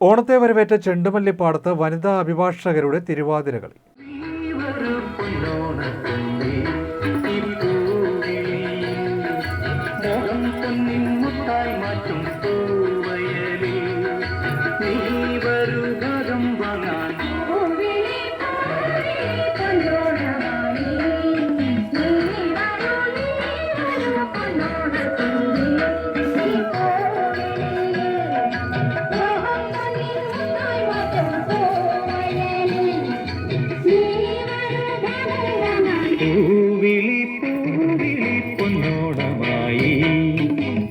ഓണത്തെ വരവേറ്റ ചെണ്ടുമല്ലിപ്പാടത്ത് വനിതാ അഭിഭാഷകരുടെ തിരുവാതിര കളി പൂവിളി പൂവിളി പൊന്നോണമായി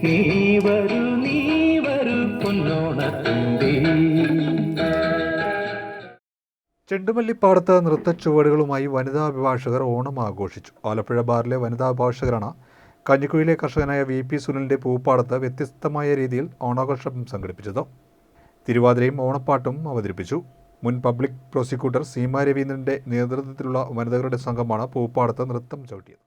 നീ ചെണ്ടുമല്ലിപ്പാടത്ത് വനിതാ അഭിഭാഷകർ ഓണം ആഘോഷിച്ചു. ആലപ്പുഴ ബാറിലെ വനിതാ അഭിഭാഷകരാണ് കഞ്ഞിക്കുഴിയിലെ കർഷകനായ വി പി സുനിലിന്റെ പൂപ്പാടത്ത് വ്യത്യസ്തമായ രീതിയിൽ ഓണാഘോഷം സംഘടിപ്പിച്ചത്. തിരുവാതിരയും ഓണപ്പാട്ടും അവതരിപ്പിച്ചു. മുൻ പബ്ലിക് പ്രോസിക്യൂട്ടർ സീമ രവീന്ദ്രന്റെ നേതൃത്വത്തിലുള്ള വനിതകളുടെ സംഘമാണ് പൂപ്പാടത്ത് നൃത്തം ചവിട്ടിയത്.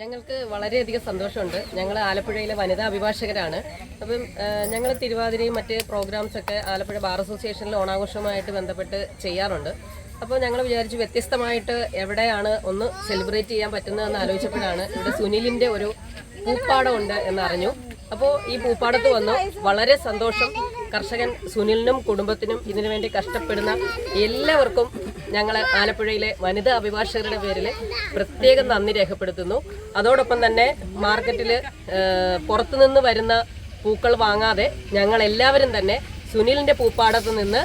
ഞങ്ങൾക്ക് വളരെയധികം സന്തോഷമുണ്ട്. ഞങ്ങൾ ആലപ്പുഴയിലെ വനിതാ അഭിഭാഷകരാണ്. അപ്പം ഞങ്ങൾ തിരുവാതിരയും മറ്റ് പ്രോഗ്രാംസ് ഒക്കെ ആലപ്പുഴ ബാർ അസോസിയേഷനിൽ ഓണാഘോഷവുമായിട്ട് ബന്ധപ്പെട്ട് ചെയ്യാറുണ്ട്. അപ്പോൾ ഞങ്ങൾ വിചാരിച്ചു വ്യത്യസ്തമായിട്ട് എവിടെയാണ് ഒന്ന് സെലിബ്രേറ്റ് ചെയ്യാൻ പറ്റുന്നതെന്ന് ആലോചിച്ചപ്പോഴാണ് ഇവിടെ സുനിലിന്റെ ഒരു പൂപ്പാടമുണ്ട് എന്നറിഞ്ഞു. അപ്പോൾ ഈ പൂപ്പാടത്ത് വന്ന്. വളരെ സന്തോഷം. കർഷകൻ സുനിലിനും കുടുംബത്തിനും ഇതിനു വേണ്ടി കഷ്ടപ്പെടുന്ന എല്ലാവർക്കും ഞങ്ങൾ ആലപ്പുഴയിലെ വനിതാ അഭിഭാഷകരുടെ പേരിൽ പ്രത്യേകം നന്ദി രേഖപ്പെടുത്തുന്നു. അതോടൊപ്പം തന്നെ മാർക്കറ്റിൽ പുറത്തുനിന്ന് വരുന്ന പൂക്കൾ വാങ്ങാതെ ഞങ്ങൾ എല്ലാവരും തന്നെ സുനിലിന്റെ പൂപ്പാടത്ത് നിന്ന്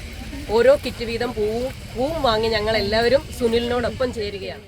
ഓരോ കിറ്റ് വീതം പൂവും പൂവും വാങ്ങി ഞങ്ങൾ എല്ലാവരും സുനിലിനോടൊപ്പം ചേരുകയാണ്.